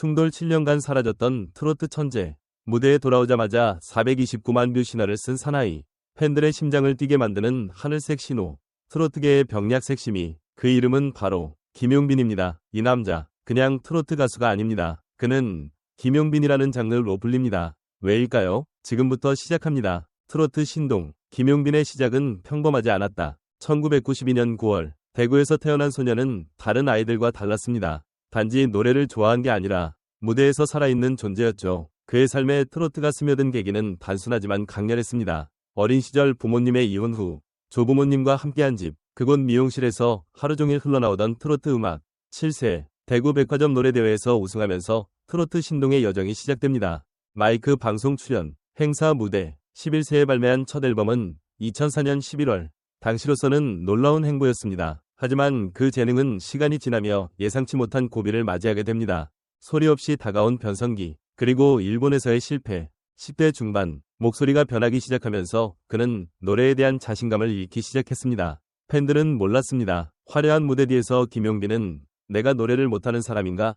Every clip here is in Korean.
충돌 7년간 사라졌던 트로트 천재. 무대에 돌아오자마자 429만 뷰 신화를 쓴 사나이. 팬들의 심장을 뛰게 만드는 하늘색 신호. 트로트계의 병약 색 심이. 그 이름은 바로 김용빈입니다. 이 남자. 그냥 트로트 가수가 아닙니다. 그는 김용빈이라는 장르로 불립니다. 왜일까요? 지금부터 시작합니다. 트로트 신동. 김용빈의 시작은 평범하지 않았다. 1992년 9월 대구에서 태어난 소녀는 다른 아이들과 달랐습니다. 단지 노래를 좋아한 게 아니라 무대에서 살아있는 존재였죠. 그의 삶에 트로트가 스며든 계기는 단순하지만 강렬했습니다. 어린 시절 부모님의 이혼 후 조부모님과 함께한 집, 그곳 미용실에서 하루 종일 흘러나오던 트로트 음악, 7세, 대구 백화점 노래대회에서 우승하면서 트로트 신동의 여정이 시작됩니다. 마이크 방송 출연, 행사 무대, 11세에 발매한 첫 앨범은 2004년 11월, 당시로서는 놀라운 행보였습니다. 하지만 그 재능은 시간이 지나며 예상치 못한 고비를 맞이하게 됩니다. 소리 없이 다가온 변성기, 그리고 일본에서의 실패, 10대 중반, 목소리가 변하기 시작하면서 그는 노래에 대한 자신감을 잃기 시작했습니다. 팬들은 몰랐습니다. 화려한 무대 뒤에서 김용빈은 내가 노래를 못하는 사람인가?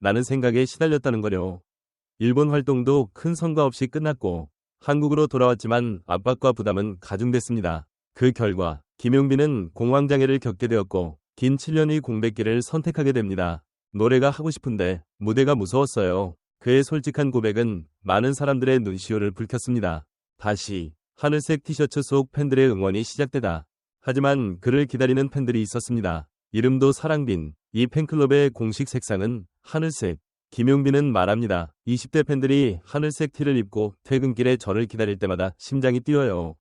라는 생각에 시달렸다는 거려. 일본 활동도 큰 성과 없이 끝났고 한국으로 돌아왔지만 압박과 부담은 가중됐습니다. 그 결과 김용빈은 공황장애를 겪게 되었고 긴 7년의 공백기를 선택하게 됩니다. 노래가 하고 싶은데 무대가 무서웠어요. 그의 솔직한 고백은 많은 사람들의 눈시울을 붉혔습니다. 다시 하늘색 티셔츠 속 팬들의 응원이 시작되다. 하지만 그를 기다리는 팬들이 있었습니다. 이름도 사랑빈. 이 팬클럽의 공식 색상은 하늘색. 김용빈은 말합니다. 20대 팬들이 하늘색 티를 입고 퇴근길에 저를 기다릴 때마다 심장이 뛰어요.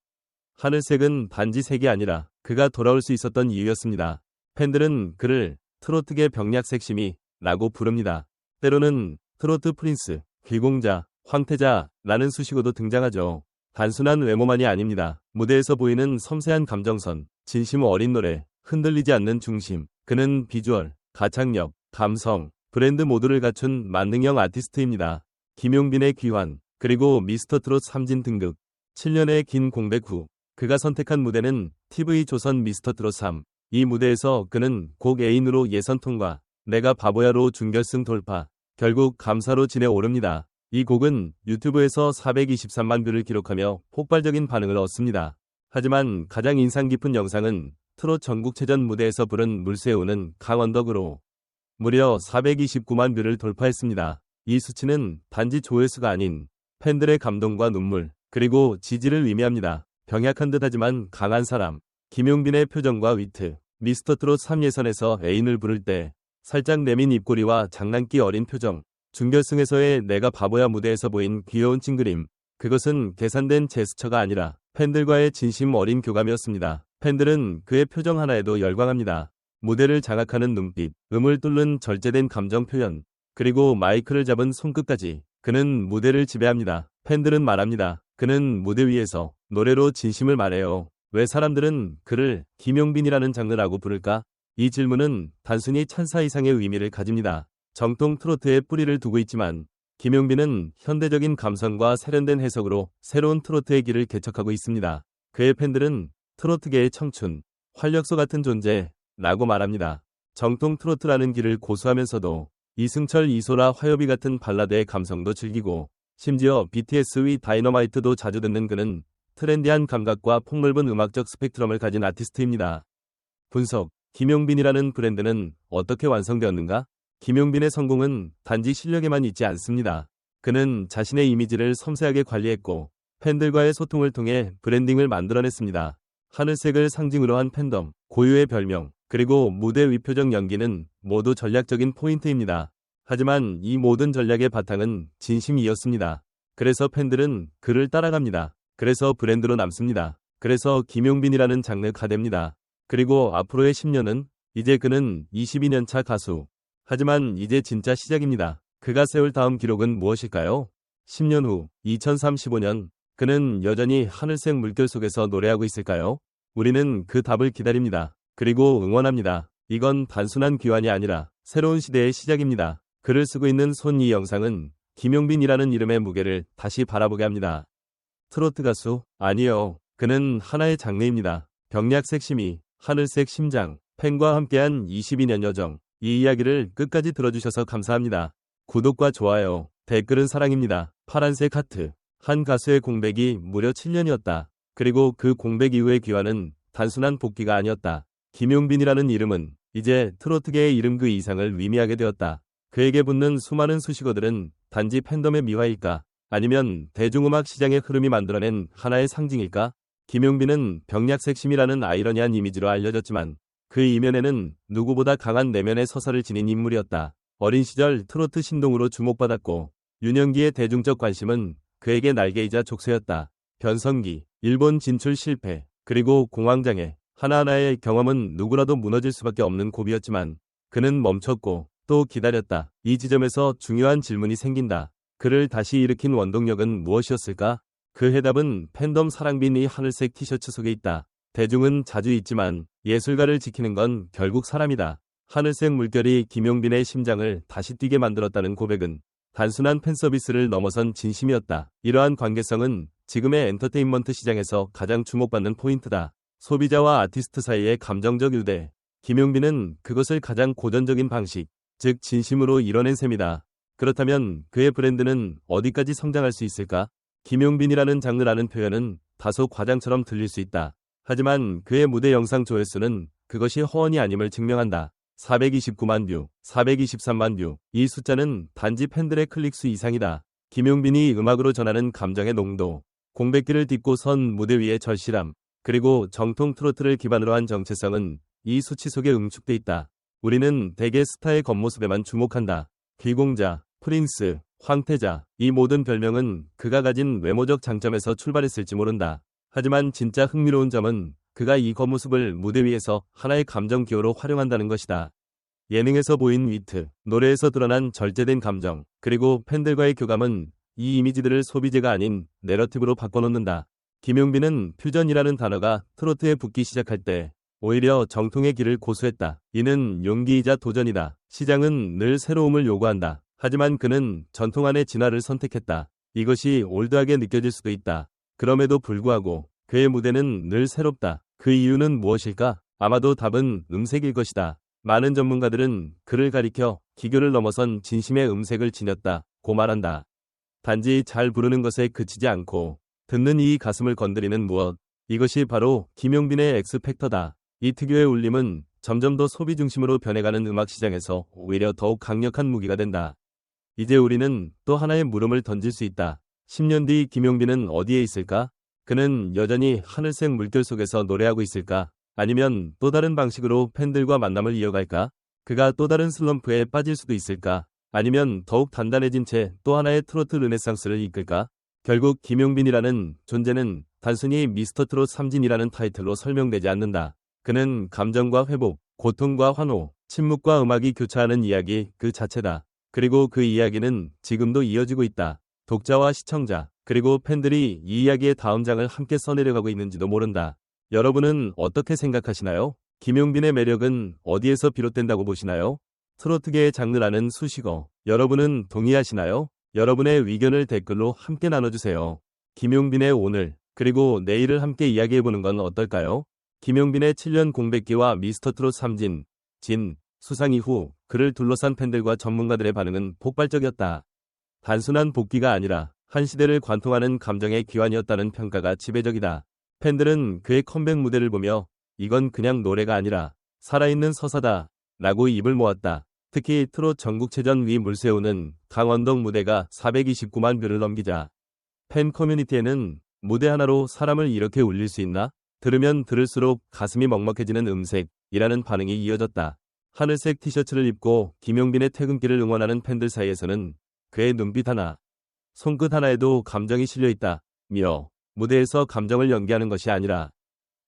하늘색은 단지 색이 아니라 그가 돌아올 수 있었던 이유였습니다. 팬들은 그를 트로트계 병약 색심이 라고 부릅니다. 때로는 트로트 프린스, 귀공자, 황태자라는 수식어도 등장하죠. 단순한 외모만이 아닙니다. 무대에서 보이는 섬세한 감정선, 진심 어린 노래, 흔들리지 않는 중심. 그는 비주얼, 가창력, 감성, 브랜드 모두를 갖춘 만능형 아티스트입니다. 김용빈의 귀환, 그리고 미스터 트롯 3진 등극. 7년의 긴 공백 후 그가 선택한 무대는 TV 조선 미스터 트롯 3. 이 무대에서 그는 곡 애인으로 예선 통과, 내가 바보야로 준결승 돌파, 결국 감사로 지내 오릅니다. 이 곡은 유튜브에서 423만 뷰를 기록하며 폭발적인 반응을 얻습니다. 하지만 가장 인상 깊은 영상은 트롯 전국체전 무대에서 부른 물새우는 강원덕으로 무려 429만 뷰를 돌파했습니다. 이 수치는 단지 조회수가 아닌 팬들의 감동과 눈물, 그리고 지지를 의미합니다. 병약한 듯하지만 강한 사람. 김용빈의 표정과 위트. 미스터 트롯 3예선에서 애인을 부를 때 살짝 내민 입꼬리와 장난기 어린 표정. 준결승에서의 내가 바보야 무대에서 보인 귀여운 찡그림. 그것은 계산된 제스처가 아니라 팬들과의 진심 어린 교감이었습니다. 팬들은 그의 표정 하나에도 열광합니다. 무대를 장악하는 눈빛, 음을 뚫는 절제된 감정 표현, 그리고 마이크를 잡은 손끝까지 그는 무대를 지배합니다. 팬들은 말합니다. 그는 무대 위에서 노래로 진심을 말해요. 왜 사람들은 그를 김용빈이라는 장르라고 부를까? 이 질문은 단순히 찬사 이상의 의미를 가집니다. 정통 트로트에 뿌리를 두고 있지만 김용빈은 현대적인 감성과 세련된 해석으로 새로운 트로트의 길을 개척하고 있습니다. 그의 팬들은 트로트계의 청춘, 활력소 같은 존재라고 말합니다. 정통 트로트라는 길을 고수하면서도 이승철, 이소라, 화요비 같은 발라드의 감성도 즐기고 심지어 BTS의 다이너마이트도 자주 듣는 그는 트렌디한 감각과 폭넓은 음악적 스펙트럼을 가진 아티스트입니다. 분석 김용빈이라는 브랜드는 어떻게 완성되었는가? 김용빈의 성공은 단지 실력에만 있지 않습니다. 그는 자신의 이미지를 섬세하게 관리했고 팬들과의 소통을 통해 브랜딩을 만들어냈습니다. 하늘색을 상징으로 한 팬덤, 고유의 별명, 그리고 무대 위표적 연기는 모두 전략적인 포인트입니다. 하지만 이 모든 전략의 바탕은 진심이었습니다. 그래서 팬들은 그를 따라갑니다. 그래서 브랜드로 남습니다. 그래서 김용빈이라는 장르가 됩니다. 그리고 앞으로의 10년은 이제 그는 22년차 가수. 하지만 이제 진짜 시작입니다. 그가 세울 다음 기록은 무엇일까요? 10년 후 2035년 그는 여전히 하늘색 물결 속에서 노래하고 있을까요? 우리는 그 답을 기다립니다. 그리고 응원합니다. 이건 단순한 귀환이 아니라 새로운 시대의 시작입니다. 글을 쓰고 있는 손이 영상은 김용빈이라는 이름의 무게를 다시 바라보게 합니다. 트로트 가수? 아니요. 그는 하나의 장르입니다. 병약색 심이, 하늘색 심장, 팬과 함께한 22년 여정. 이 이야기를 끝까지 들어주셔서 감사합니다. 구독과 좋아요, 댓글은 사랑입니다. 파란색 하트. 한 가수의 공백이 무려 7년이었다. 그리고 그 공백 이후의 귀환은 단순한 복귀가 아니었다. 김용빈이라는 이름은 이제 트로트계의 이름 그 이상을 의미하게 되었다. 그에게 붙는 수많은 수식어들은 단지 팬덤의 미화일까? 아니면 대중음악 시장의 흐름이 만들어낸 하나의 상징일까? 김용빈은 병약색심이라는 아이러니한 이미지로 알려졌지만 그 이면에는 누구보다 강한 내면의 서사를 지닌 인물이었다. 어린 시절 트로트 신동으로 주목받았고 유년기의 대중적 관심은 그에게 날개이자 족쇄였다. 변성기, 일본 진출 실패, 그리고 공황장애, 하나하나의 경험은 누구라도 무너질 수밖에 없는 고비였지만 그는 멈췄고 또 기다렸다. 이 지점에서 중요한 질문이 생긴다. 그를 다시 일으킨 원동력은 무엇이었을까? 그 해답은 팬덤 사랑빈 이 하늘색 티셔츠 속에 있다. 대중은 자주 있지만 예술가를 지키는 건 결국 사람이다. 하늘색 물결이 김용빈의 심장을 다시 뛰게 만들었다는 고백은 단순한 팬서비스를 넘어선 진심이었다. 이러한 관계성은 지금의 엔터테인먼트 시장에서 가장 주목받는 포인트다. 소비자와 아티스트 사이의 감정적 유대. 김용빈은 그것을 가장 고전적인 방식, 즉 진심으로 이뤄낸 셈이다. 그렇다면 그의 브랜드는 어디까지 성장할 수 있을까? 김용빈이라는 장르라는 표현은 다소 과장처럼 들릴 수 있다. 하지만 그의 무대 영상 조회수는 그것이 허언이 아님을 증명한다. 429만 뷰, 423만 뷰. 이 숫자는 단지 팬들의 클릭수 이상이다. 김용빈이 음악으로 전하는 감정의 농도, 공백기를 딛고 선 무대 위의 절실함, 그리고 정통 트로트를 기반으로 한 정체성은 이 수치 속에 응축돼 있다. 우리는 대개 스타의 겉모습에만 주목한다. 귀공자, 프린스, 황태자, 이 모든 별명은 그가 가진 외모적 장점에서 출발했을지 모른다. 하지만 진짜 흥미로운 점은 그가 이 겉모습을 무대 위에서 하나의 감정 기호로 활용한다는 것이다. 예능에서 보인 위트, 노래에서 드러난 절제된 감정, 그리고 팬들과의 교감은 이 이미지들을 소비재가 아닌 내러티브로 바꿔놓는다. 김용빈은 퓨전이라는 단어가 트로트에 붙기 시작할 때 오히려 정통의 길을 고수했다. 이는 용기이자 도전이다. 시장은 늘 새로움을 요구한다. 하지만 그는 전통 안의 진화를 선택했다. 이것이 올드하게 느껴질 수도 있다. 그럼에도 불구하고 그의 무대는 늘 새롭다. 그 이유는 무엇일까? 아마도 답은 음색일 것이다. 많은 전문가들은 그를 가리켜 기교를 넘어선 진심의 음색을 지녔다. 고 말한다. 단지 잘 부르는 것에 그치지 않고 듣는 이 가슴을 건드리는 무엇. 이것이 바로 김용빈의 엑스팩터다. 이 특유의 울림은 점점 더 소비 중심으로 변해가는 음악 시장에서 오히려 더욱 강력한 무기가 된다. 이제 우리는 또 하나의 물음을 던질 수 있다. 10년 뒤 김용빈은 어디에 있을까? 그는 여전히 하늘색 물결 속에서 노래하고 있을까? 아니면 또 다른 방식으로 팬들과 만남을 이어갈까? 그가 또 다른 슬럼프에 빠질 수도 있을까? 아니면 더욱 단단해진 채 또 하나의 트로트 르네상스를 이끌까? 결국 김용빈이라는 존재는 단순히 미스터 트롯 삼진이라는 타이틀로 설명되지 않는다. 그는 감정과 회복, 고통과 환호, 침묵과 음악이 교차하는 이야기 그 자체다. 그리고 그 이야기는 지금도 이어지고 있다. 독자와 시청자, 그리고 팬들이 이 이야기의 다음 장을 함께 써내려가고 있는지도 모른다. 여러분은 어떻게 생각하시나요? 김용빈의 매력은 어디에서 비롯된다고 보시나요? 트로트계의 장르라는 수식어, 여러분은 동의하시나요? 여러분의 의견을 댓글로 함께 나눠주세요. 김용빈의 오늘, 그리고 내일을 함께 이야기해보는 건 어떨까요? 김용빈의 7년 공백기와 미스터트롯 3진, 진, 수상 이후 그를 둘러싼 팬들과 전문가들의 반응은 폭발적이었다. 단순한 복귀가 아니라 한 시대를 관통하는 감정의 귀환이었다는 평가가 지배적이다. 팬들은 그의 컴백 무대를 보며 이건 그냥 노래가 아니라 살아있는 서사다 라고 입을 모았다. 특히 트롯 전국체전 위 물세우는 강원동 무대가 429만 뷰를 넘기자 팬 커뮤니티에는 무대 하나로 사람을 이렇게 울릴 수 있나? 들으면 들을수록 가슴이 먹먹해지는 음색이라는 반응이 이어졌다. 하늘색 티셔츠를 입고 김용빈의 퇴근길을 응원하는 팬들 사이에서는 그의 눈빛 하나, 손끝 하나에도 감정이 실려 있다. 며 무대에서 감정을 연기하는 것이 아니라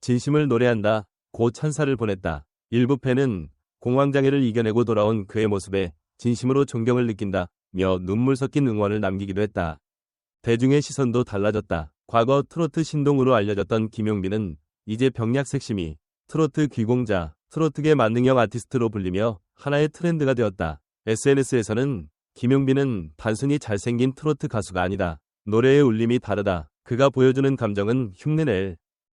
진심을 노래한다. 고 찬사를 보냈다. 일부 팬은 공황장애를 이겨내고 돌아온 그의 모습에 진심으로 존경을 느낀다. 며 눈물 섞인 응원을 남기기도 했다. 대중의 시선도 달라졌다. 과거 트로트 신동으로 알려졌던 김용빈은 이제 병약 색심이 트로트 귀공자, 트로트계 만능형 아티스트로 불리며 하나의 트렌드가 되었다. SNS에서는 김용빈은 단순히 잘생긴 트로트 가수가 아니다. 노래의 울림이 다르다. 그가 보여주는 감정은 흉내낼